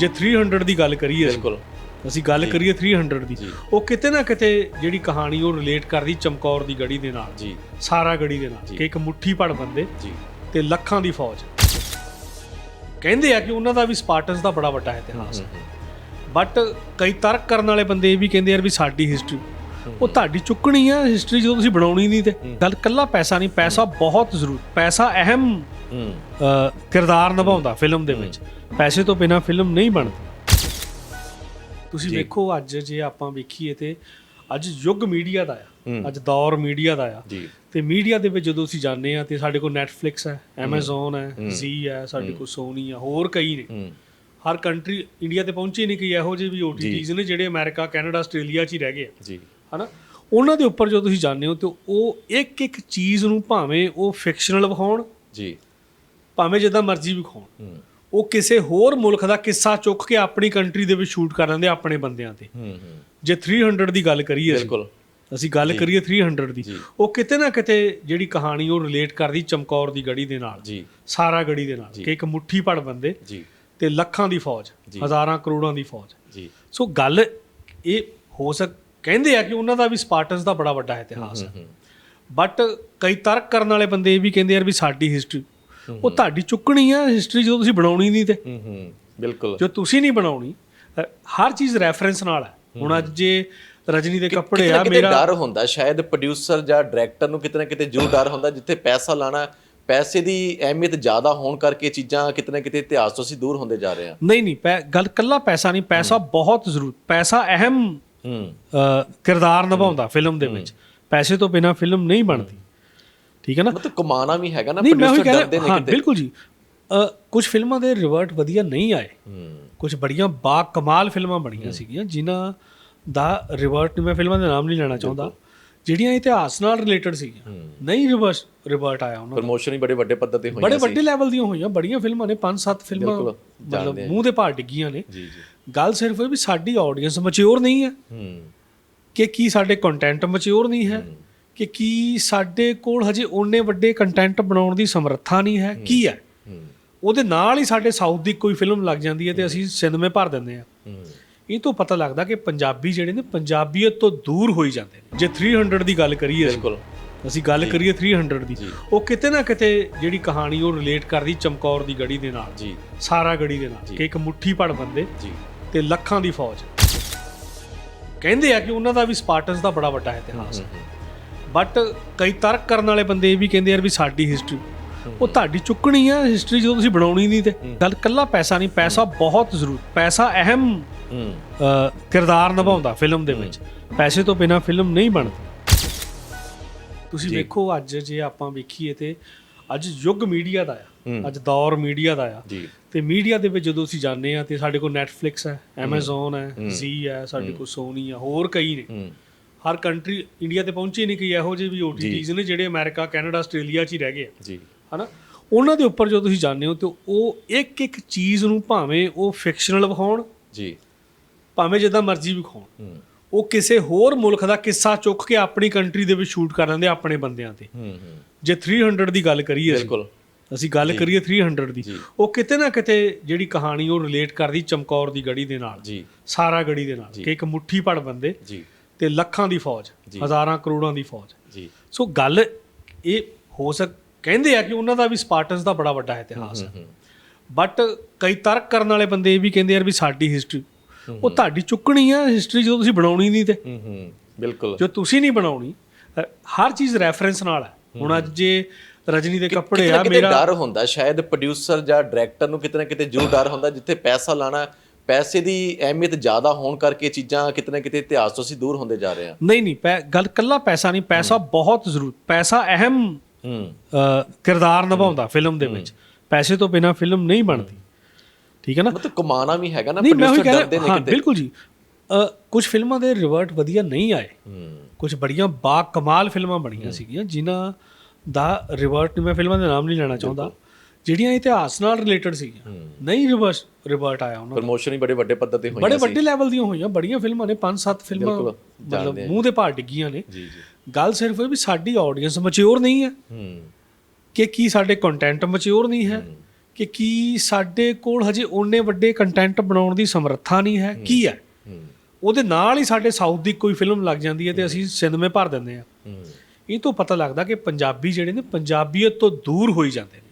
ਜੇ 300 ਦੀ ਗੱਲ ਕਰੀਏ ਬਿਲਕੁਲ। ਅਸੀਂ ਗੱਲ ਕਰੀਏ 300 ਦੀ। ਉਹ ਕਿਤੇ ਨਾ ਕਿਤੇ ਜਿਹੜੀ ਕਹਾਣੀ ਉਹ ਰਿਲੇਟ ਕਰਦੀ ਚਮਕੌਰ ਦੀ ਗੜੀ ਦੇ ਨਾਲ ਜੀ। ਸਾਰਾ ਗੜੀ ਦੇ ਨਾਲ। ਕਿ ਇੱਕ ਮੁੱਠੀ ਭੜ ਬੰਦੇ ਜੀ। ਤੇ ਲੱਖਾਂ ਦੀ ਫੌਜ। ਕਹਿੰਦੇ ਆ ਕਿ ਉਹਨਾਂ ਦਾ ਵੀ ਸਪਾਰਟਨਸ ਦਾ ਬੜਾ ਵੱਡਾ ਇਤਿਹਾਸ ਹੈ ਬਟ ਕਈ ਤਰਕ ਕਰਨ ਵਾਲੇ ਬੰਦੇ ਇਹ ਵੀ ਕਹਿੰਦੇ ਯਾਰ ਵੀ ਸਾਡੀ ਹਿਸਟਰੀ ਉਹ ਤੁਹਾਡੀ ਚੁੱਕਣੀ ਆ ਹਿਸਟਰੀ ਜਦੋਂ ਤੁਸੀਂ ਬਣਾਉਣੀ ਨਹੀਂ ਤੇ ਗੱਲ ਕੱਲਾ ਪੈਸਾ ਨਹੀਂ ਪੈਸਾ ਬਹੁਤ ਜ਼ਰੂਰ ਪੈਸਾ ਅਹਿਮ ਕਿਰਦਾਰ ਨਿਭਾਉਂਦਾ ਫਿਲਮ ਦੇ ਵਿੱਚ। ਪੈਸੇ ਤੋਂ ਬਿਨਾ ਫਿਲਮ ਨਹੀਂ ਬਣਦੀ। ਤੁਸੀਂ ਵੇਖੋ ਅੱਜ ਜੇ ਆਪਾਂ ਵੇਖੀਏ ਤੇ ਅੱਜ ਯੁੱਗ ਮੀਡੀਆ ਦਾ ਆ। ਅੱਜ ਦੌਰ ਮੀਡੀਆ ਦਾ ਆ। ਜੀ। ਤੇ ਮੀਡੀਆ ਦੇ ਵਿੱਚ ਜਦੋਂ ਅਸੀਂ ਜਾਂਦੇ ਆ ਤੇ ਸਾਡੇ ਕੋਲ Netflix ਹੈ Amazon ਹੈ Zee ਹੈ ਸਾਡੇ ਕੋਲ Sony ਆ ਹੋਰ ਕਈ ਨੇ। ਹਰ ਕੰਟਰੀ ਇੰਡੀਆ ਤੇ ਪਹੁੰਚੇ ਨਹੀਂ ਕਿ ਇਹੋ ਜਿਹੇ ਵੀ OTTs ਨੇ ਜਿਹੜੇ ਅਮਰੀਕਾ ਕੈਨੇਡਾ ਆਸਟ੍ਰੇਲੀਆ 'ਚ ਹੀ ਰਹਿ ਗਏ ਆ। ਜੀ। ਹਨਾ? ਉਹਨਾਂ ਦੇ ਉੱਪਰ ਜਦੋਂ ਤੁਸੀਂ ਜਾਂਦੇ ਹੋ ਤੇ ਉਹ ਇੱਕ ਇੱਕ ਚੀਜ਼ ਨੂੰ ਭਾਵੇਂ ਉਹ ਫਿਕਸ਼ਨਲ ਵਿਖਾਉਣ ਜੀ। ਭਾਵੇਂ ਜਿੱਦਾਂ ਮਰਜ਼ੀ ਵਿਖਾਉਣ ਹੂੰ। ਉਹ ਕਿਸੇ ਹੋਰ ਮੁਲਕ ਦਾ ਕਿੱਸਾ ਚੁੱਕ ਕੇ ਆਪਣੀ ਕੰਟਰੀ ਦੇ ਵਿੱਚ ਸ਼ੂਟ ਕਰ ਲੈਂਦੇ ਆ ਆਪਣੇ ਬੰਦਿਆਂ ਤੇ। ਜੇ 300 ਦੀ ਗੱਲ ਕਰੀਏ ਬਿਲਕੁਲ। ਅਸੀਂ ਗੱਲ ਕਰੀਏ 300 ਦੀ। ਉਹ ਕਿਤੇ ਨਾ ਕਿਤੇ ਜਿਹੜੀ ਕਹਾਣੀ ਉਹ ਰਿਲੇਟ ਕਰਦੀ ਚਮਕੌਰ ਦੀ ਗੜੀ ਦੇ ਨਾਲ। ਜੀ। ਸਾਰਾ ਗੜੀ ਦੇ ਨਾਲ। ਕਿ ਇੱਕ ਮੁੱਠੀ ਭੜ ਬੰਦੇ ਜੀ। ਤੇ ਲੱਖਾਂ ਦੀ ਫੌਜ ਹਜ਼ਾਰਾਂ ਕਰੋੜਾਂ ਦੀ ਫੌਜ। ਜੀ। ਸੋ ਗੱਲ ਇਹ ਹੋ ਸਕ ਕਹਿੰਦੇ ਆ ਕਿ ਉਹਨਾਂ ਦਾ ਵੀ ਸਪਾਰਟਨਸ ਦਾ ਬੜਾ ਵੱਡਾ ਇਤਿਹਾਸ ਹੈ। ਬਟ ਕਈ ਤਰਕ ਕਰਨ ਵਾਲੇ ਬੰਦੇ ਇਹ ਵੀ ਕਹਿੰਦੇ ਯਾਰ ਵੀ ਸਾਡੀ ਹਿਸਟਰੀ ਉਹ ਤੁਹਾਡੀ ਚੁੱਕਣੀ ਆ ਹਿਸਟਰੀ ਜਦੋਂ ਤੁਸੀਂ ਬਣਾਉਣੀ ਨਹੀਂ ਤੇ। ਹੂੰ ਹੂੰ ਬਿਲਕੁਲ। ਜੋ ਤੁਸੀਂ ਨਹੀਂ ਬਣਾਉਣੀ ਹਰ ਚੀਜ਼ ਰੈਫਰੈਂਸ ਨਾਲ ਹੈ। ਹੁਣ ਅੱਜ ਜੇ ਰਜਨੀ ਦੇ ਕੱਪੜੇ ਆ ਮੇਰਾ ਡਰ ਹੁੰਦਾ ਸ਼ਾਇਦ ਪ੍ਰੋਡਿਊਸਰ ਜਾਂ ਡਾਇਰੈਕਟਰ ਨੂੰ ਕਿਤੇ ਨਾ ਕਿਤੇ ਜੋ ਡਰ ਹੁੰਦਾ ਜਿੱਥੇ ਪੈਸਾ ਲਾਣਾ ਪੈਸੇ ਦੀ ਅਹਿਮੀਅਤ ਜ਼ਿਆਦਾ ਹੋਣ ਕਰਕੇ ਚੀਜ਼ਾਂ ਕਿਤੇ ਨਾ ਕਿਤੇ ਇਤਿਹਾਸ ਤੋਂ ਅਸੀਂ ਦੂਰ ਹੁੰਦੇ ਜਾ ਰਹੇ ਹਾਂ। ਨਹੀਂ ਨਹੀਂ ਗੱਲ ਕੱਲਾ ਪੈਸਾ ਨਹੀਂ ਪੈਸਾ ਬਹੁਤ ਜ਼ਰੂਰ ਪੈਸਾ ਅਹਿਮ ਕਿਰਦਾਰ ਨਿਭਾਉਂਦਾ ਫਿਲਮ ਦੇ ਵਿੱਚ। ਪੈਸੇ ਤੋਂ ਬਿਨਾ ਫਿਲਮ ਨਹੀਂ ਬਣਦੀ। ਠੀਕ ਹੈ ਨਾ? ਮਤਲਬ ਕਮਾਣਾ ਵੀ ਹੈਗਾ ਨਾ ਪ੍ਰੋਡਿਊਸਰ ਡਰਦੇ ਨੇ ਹਾਂ ਕਿਤੇ। ਬਿਲਕੁਲ ਜੀ। ਕੁਝ ਫਿਲਮਾਂ ਦੇ ਰਿਵਰਟ ਵਧੀਆ ਨਹੀਂ ਆਏ। ਹੂੰ। ਕੁਝ ਬੜੀਆਂ ਬਾ ਕਮਾਲ ਫਿਲਮਾਂ ਬਣੀਆਂ ਸੀਗੀਆਂ ਜਿਨ੍ਹਾਂ ਦਾ ਰਿਵਰਟ ਮੈਂ ਫਿਲਮਾਂ ਦੇ ਨਾਮ ਨਹੀਂ ਲੈਣਾ ਚਾਹੁੰਦਾ। ਜਿਹੜੀਆਂ ਇਤਿਹਾਸ ਨਾਲ ਰਿਲੇਟਡ ਸੀਗੀਆਂ। ਨਹੀਂ ਰਿਵਰਸ ਰਿਵਰਟ ਆਇਆ ਉਹਨਾਂ ਦਾ। ਪ੍ਰਮੋਸ਼ਨ ਹੀ ਬੜੇ ਵੱਡੇ ਪੱਧਰ ਤੇ ਹੋਈ ਬੜੇ ਵੱਡੇ ਲੈਵਲ ਦੀਆਂ ਹੋਈਆਂ। ਬੜੀਆਂ ਫਿਲਮਾਂ ਨੇ 5-7 ਫਿਲਮਾਂ ਮਤਲਬ ਮੂੰਹ ਦੇ ਭਾਰ ਡਿੱਗੀਆਂ ਨੇ। ਜੀ ਜੀ। ਗੱਲ ਸਿਰਫ ਇਹ ਵੀ ਸਾਡੀ ਆਡੀਅנס ਮੈਚੁਰ ਨਹੀਂ ਹੈ। ਹੂੰ। ਕਿ ਕੀ ਸਾਡੇ ਕੰਟੈਂਟ ਮੈਚੁਰ ਨਹੀਂ ਹੈ। ਕਿ ਕੀ ਸਾਡੇ ਕੋਲ ਹਜੇ ਓਨੇ ਵੱਡੇ ਕੰਟੈਂਟ ਬਣਾਉਣ ਦੀ ਸਮਰੱਥਾ ਨਹੀਂ ਹੈ? ਕੀ ਹੈ ਉਹਦੇ ਨਾਲ ਹੀ ਸਾਡੇ ਸਾਊਥ ਦੀ ਕੋਈ ਫਿਲਮ ਲੱਗ ਜਾਂਦੀ ਹੈ ਤੇ ਅਸੀਂ ਸਿਨੇਮੇ ਭਰ ਦਿੰਦੇ ਆ ਇਹ ਤੋਂ ਪਤਾ ਲੱਗਦਾ ਕਿ ਪੰਜਾਬੀ ਜਿਹੜੇ ਨੇ ਪੰਜਾਬੀਅਤ ਤੋਂ ਦੂਰ ਹੋਈ ਜਾਂਦੇ ਨੇ। ਜੇ 300 ਦੀ ਗੱਲ ਕਰੀਏ ਬਿਲਕੁਲ। ਅਸੀਂ ਗੱਲ ਕਰੀਏ 300 ਦੀ। ਉਹ ਕਿਤੇ ਨਾ ਕਿਤੇ ਜਿਹੜੀ ਕਹਾਣੀ ਉਹ ਰਿਲੇਟ ਕਰਦੀ ਚਮਕੌਰ ਦੀ ਗੜੀ ਦੇ ਨਾਲ। ਜੀ। ਸਾਰਾ ਗੜੀ ਦੇ ਨਾਲ। ਕਿ ਇੱਕ ਮੁੱਠੀ ਭੜ ਬੰਦੇ ਜੀ। ਤੇ ਲੱਖਾਂ ਦੀ ਫੌਜ। ਕਹਿੰਦੇ ਆ ਕਿ ਉਹਨਾਂ ਦਾ ਵੀ ਸਪਾਰਟਨਸ ਦਾ ਬੜਾ ਵੱਡਾ ਇਤਿਹਾਸ ਹੈ। ਬਟ ਕਈ ਤਰਕ ਕਰਨ ਵਾਲੇ ਬੰਦੇ ਇਹ ਵੀ ਕਹਿੰਦੇ ਯਾਰ ਵੀ ਸਾਡੀ ਹਿਸਟਰੀ ਉਹ ਤੁਹਾਡੀ ਚੁੱਕਣੀ ਆ ਹਿਸਟਰੀ ਜਦੋਂ ਤੁਸੀਂ ਬਣਾਉਣੀ ਨਹੀਂ ਤੇ ਗੱਲ ਕੱਲਾ ਪੈਸਾ ਨਹੀਂ ਪੈਸਾ ਬਹੁਤ ਜ਼ਰੂਰ ਪੈਸਾ ਅਹਿਮ ਕਿਰਦਾਰ ਨਿਭਾਉਂਦਾ ਫਿਲਮ ਦੇ ਵਿੱਚ। ਪੈਸੇ ਤੋਂ ਬਿਨਾ ਫਿਲਮ ਨਹੀਂ ਬਣਦੀ। ਤੁਸੀਂ ਵੇਖੋ ਅੱਜ ਜੇ ਆਪਾਂ ਵੇਖੀਏ ਤੇ ਅੱਜ ਯੁੱਗ ਮੀਡੀਆ ਦਾ ਆ। ਅੱਜ ਦੌਰ ਮੀਡੀਆ ਦਾ ਆ। ਤੇ ਮੀਡੀਆ ਦੇ ਵਿੱਚ ਜਦੋਂ ਅਸੀਂ ਜਾਂਦੇ ਆ ਤੇ ਸਾਡੇ ਕੋਲ Netflix ਹੈ Amazon ਹੈ Zee ਹੈ ਸਾਡੇ ਕੋਲ Sony ਆ ਹੋਰ ਕਈ ਨੇ। ਹਰ ਕੰਟਰੀ ਇੰਡੀਆ ਤੇ ਪਹੁੰਚੇ ਨਹੀਂ ਕਿ ਇਹੋ ਜਿਹੇ ਵੀ OTTs ਨੇ ਜਿਹੜੇ ਅਮਰੀਕਾ ਕੈਨੇਡਾ ਆਸਟ੍ਰੇਲੀਆ 'ਚ ਹੀ ਰਹਿ ਗਏ ਆ। ਜੀ। ਹਨਾ? ਉਹਨਾਂ ਦੇ ਉੱਪਰ ਜਦੋਂ ਤੁਸੀਂ ਜਾਂਦੇ ਹੋ ਤੇ ਉਹ ਇੱਕ ਇੱਕ ਚੀਜ਼ ਨੂੰ ਭਾਵੇਂ ਉਹ ਫਿਕਸ਼ਨਲ ਵਿਖਾਉਣ ਜੀ। ਭਾਵੇਂ ਜਿੱਦਾਂ ਮਰਜ਼ੀ ਵਿਖਾਉਣ ਉਹ ਕਿਸੇ ਹੋਰ ਮੁਲਕ ਦਾ ਕਿੱਸਾ ਚੁੱਕ ਕੇ ਆਪਣੀ ਕੰਟਰੀ ਦੇ ਵਿੱਚ ਸ਼ੂਟ ਕਰ ਲੈਂਦੇ ਆਪਣੇ ਬੰਦਿਆਂ ਤੇ। ਹੂੰ ਹੂੰ। ਜੇ 300 ਦੀ ਗੱਲ ਕਰੀਏ ਬਿਲਕੁਲ। ਅਸੀਂ ਗੱਲ ਕਰੀਏ 300 ਦੀ ਉਹ ਕਿਤੇ ਨਾ ਕਿਤੇ ਜਿਹੜੀ ਕਹਾਣੀ ਉਹ ਰਿਲੇਟ ਕਰਦੀ ਚਮਕੌਰ ਦੀ ਗੜੀ ਦੇ ਨਾਲ ਜੀ। ਸਾਰਾ ਗੜੀ ਦੇ ਨਾਲ ਕਿ ਇੱਕ ਮੁੱਠੀ ਭੜ ਬੰਦੇ ਜੀ। ਤੇ ਲੱਖਾਂ ਦੀ ਫੌਜ ਹਜ਼ਾਰਾਂ ਕਰੋੜਾਂ ਦੀ ਫੌਜ। ਜੀ। ਸੋ ਗੱਲ ਇਹ ਹੋ ਸਕ ਕਹਿੰਦੇ ਆ ਕਿ ਉਹਨਾਂ ਦਾ ਵੀ ਸਪਾਰਟਨਸ ਦਾ ਬੜਾ ਵੱਡਾ ਇਤਿਹਾਸ ਹੈ। ਬਟ ਕਈ ਤਰਕ ਕਰਨ ਵਾਲੇ ਬੰਦੇ ਇਹ ਵੀ ਕਹਿੰਦੇ ਯਾਰ ਵੀ ਸਾਡੀ ਹਿਸਟਰੀ ਉਹ ਤੁਹਾਡੀ ਚੁੱਕਣੀ ਆ ਹਿਸਟਰੀ ਜਦੋਂ ਤੁਸੀਂ ਬਣਾਉਣੀ ਨਹੀਂ ਤੇ। ਹੂੰ ਹੂੰ ਬਿਲਕੁਲ। ਜੋ ਤੁਸੀਂ ਨਹੀਂ ਬਣਾਉਣੀ ਹਰ ਚੀਜ਼ ਰੈਫਰੈਂਸ ਨਾਲ ਹੈ। ਹੁਣ ਅੱਜ ਜੇ ਰਜਨੀ ਦੇ ਕੱਪੜੇ ਆ ਮੇਰਾ ਡਰ ਹੁੰਦਾ ਸ਼ਾਇਦ ਪ੍ਰੋਡਿਊਸਰ ਜਾਂ ਡਾਇਰੈਕਟਰ ਨੂੰ ਕਿਤੇ ਨਾ ਕਿਤੇ ਜੋ ਡਰ ਹੁੰਦਾ ਜਿੱਥੇ ਪੈਸਾ ਲਾਣਾ ਪੈਸੇ ਦੀ ਅਹਿਮੀਅਤ ਜ਼ਿਆਦਾ ਹੋਣ ਕਰਕੇ ਚੀਜ਼ਾਂ ਕਿਤੇ ਨਾ ਕਿਤੇ ਇਤਿਹਾਸ ਤੋਂ ਅਸੀਂ ਦੂਰ ਹੁੰਦੇ ਜਾ ਰਹੇ ਹਾਂ। ਨਹੀਂ ਨਹੀਂ ਪੈ- ਗੱਲ ਕੱਲਾ ਪੈਸਾ ਨਹੀਂ ਪੈਸਾ ਬਹੁਤ ਜ਼ਰੂਰ ਪੈਸਾ ਅਹਿਮ ਹੂੰ। ਅ, ਕਿਰਦਾਰ ਨਿਭਾਉਂਦਾ ਫਿਲਮ ਦੇ ਵਿੱਚ। ਪੈਸੇ ਤੋਂ ਬਿਨਾ ਫਿਲਮ ਨਹੀਂ ਬਣਦੀ। ਠੀਕ ਹੈ ਨਾ? ਮਤਲਬ ਕਮਾਣਾ ਵੀ ਹੈਗਾ ਨਾ ਨਹੀਂ ਮੈਂ ਉਹੀ ਪ੍ਰੋਡਿਊਸਰ ਕਹਿ ਡਰਦੇ ਰਿਹਾ ਨੇ ਹਾਂ ਕਿਤੇ। ਬਿਲਕੁਲ ਜੀ। ਕੁਝ ਫਿਲਮਾਂ ਦੇ ਰਿਵਰਟ ਵਧੀਆ ਨਹੀਂ ਆਏ। ਹੂੰ। ਕੁਝ ਬੜੀਆਂ ਬਾ ਕਮਾਲ ਫਿਲਮਾਂ ਬਣੀਆਂ ਸੀਗੀਆਂ ਜਿਨ੍ਹਾਂ ਦਾ ਰਿਵਰਟ ਮੈਂ ਫਿਲਮਾਂ ਦੇ ਨਾਮ ਨਹੀਂ ਲੈਣਾ ਚਾਹੁੰਦਾ ਜਿਹੜੀਆਂ ਇਤਿਹਾਸ ਨਾਲ ਰਿਲੇਟਡ ਸੀਗੀਆਂ। ਨਹੀਂ ਰਿਵਰਸ ਰਿਵਰਟ ਆਇਆ ਉਹਨਾਂ ਦਾ। ਪ੍ਰੋਮੋਸ਼ਨ ਹੀ ਬੜੇ ਵੱਡੇ ਪੱਧਰ ਤੇ ਹੋਈ ਬੜੇ ਵੱਡੇ ਲੈਵਲ ਦੀਆਂ ਹੋਈਆਂ ਬੜੀਆਂ ਫਿਲਮਾਂ ਨੇ 5-7 ਫਿਲਮਾਂ ਮਤਲਬ ਮੂੰਹ ਦੇ ਭਾਰ ਡਿੱਗੀਆਂ ਨੇ। ਜੀ ਜੀ। ਗੱਲ ਸਿਰਫ ਇਹ ਵੀ ਸਾਡੀ ਆਡੀਅנס ਮੈਚੁਰ ਨਹੀਂ ਹੈ ਹੂੰ। ਕਿ ਕੀ ਸਾਡੇ ਕੰਟੈਂਟ ਮੈਚੁਰ ਨਹੀਂ ਹੈ ਕਿ ਕੀ ਸਾਡੇ ਕੋਲ ਹਜੇ ਓਨੇ ਵੱਡੇ ਕੰਟੈਂਟ ਬਣਾਉਣ ਦੀ ਸਮਰੱਥਾ ਨਹੀਂ ਹੈ ਕੀ ਹੈ? ਉਹਦੇ ਨਾਲ ਹੀ ਸਾਡੇ ਸਾਊਥ ਦੀ ਕੋਈ ਫਿਲਮ ਲੱਗ ਜਾਂਦੀ ਹੈ ਤੇ ਅਸੀਂ ਸਿਨੇਮੇ ਭਰ ਦਿੰਦੇ ਹਾਂ। ਇਹ ਤੋਂ ਪਤਾ ਲੱਗਦਾ ਕਿ ਪੰਜਾਬੀ ਜਿਹੜੇ ਨੇ ਪੰਜਾਬੀਅਤ ਤੋਂ ਦੂਰ ਹੋਈ ਜਾਂਦੇ ਨੇ।